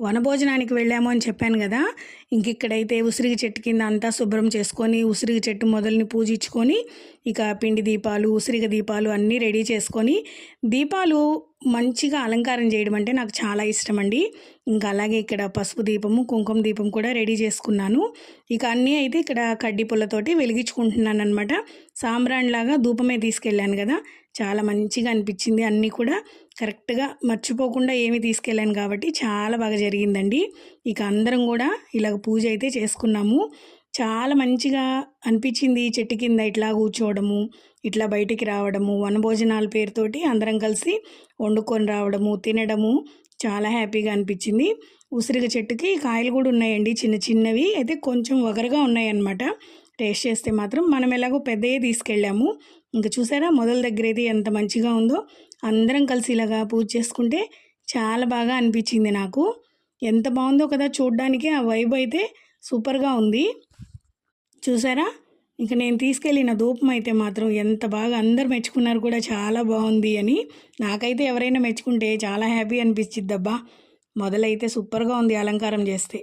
వనభోజనానికి వెళ్ళాము అని చెప్పాను కదా ఇంక ఇక్కడైతే ఉసిరిగి చెట్టు కింద అంతా శుభ్రం చేసుకొని ఉసిరిగి చెట్టు మొదలని పూజించుకొని ఇక పిండి దీపాలు ఉసిరిగ దీపాలు అన్నీ రెడీ చేసుకొని దీపాలు మంచిగా అలంకారం చేయడం అంటే నాకు చాలా ఇష్టం అండి ఇంకా అలాగే ఇక్కడ పసుపు దీపము కుంకుమ దీపం కూడా రెడీ చేసుకున్నాను. ఇక అన్నీ అయితే ఇక్కడ కడ్డి పుల్లతోటి వెలిగించుకుంటున్నాను అనమాట సాంబ్రాణిలాగా ధూపమే తీసుకెళ్ళాను కదా. చాలా మంచిగా అనిపించింది అన్నీ కూడా. కరెక్ట్గా మర్చిపోకుండా ఏమి తీసుకెళ్ళాను కాబట్టి చాలా బాగా జరిగిందండి. ఇక అందరం కూడా ఇలాగ పూజ అయితే చేసుకున్నాము. చాలా మంచిగా అనిపించింది చెట్టు కింద ఇట్లా కూర్చోవడము ఇట్లా బయటికి రావడము వనభోజనాల పేరుతోటి అందరం కలిసి వండుకొని రావడము తినడము చాలా హ్యాపీగా అనిపించింది. ఉసిరిగ చెట్టుకి కాయలు కూడా ఉన్నాయండి చిన్న చిన్నవి అయితే కొంచెం వగరగా ఉన్నాయన్నమాట. టేస్ట్ చేస్తే మాత్రం మనం ఎలాగో పెద్దయే తీసుకెళ్ళాము. ఇంకా చూసారా మొదల దగ్గర అయితే ఎంత మంచిగా ఉందో. అందరం కలిసి ఇలాగా పూజ చేసుకుంటే చాలా బాగా అనిపించింది నాకు. ఎంత బాగుందో కదా చూడ్డానికి ఆ వైబ్ అయితే సూపర్గా ఉంది. చూసారా? ఇక నేను తీసుకెళ్ళిన ధూపం అయితే మాత్రం ఎంత బాగా అందరు మెచ్చుకున్నారు కూడా చాలా బాగుంది అని. నాకైతే ఎవరైనా మెచ్చుకుంటే చాలా హ్యాపీ అనిపించిద్దబ్బా మొదలైతే సూపర్గా ఉంది అలంకారం చేస్తే.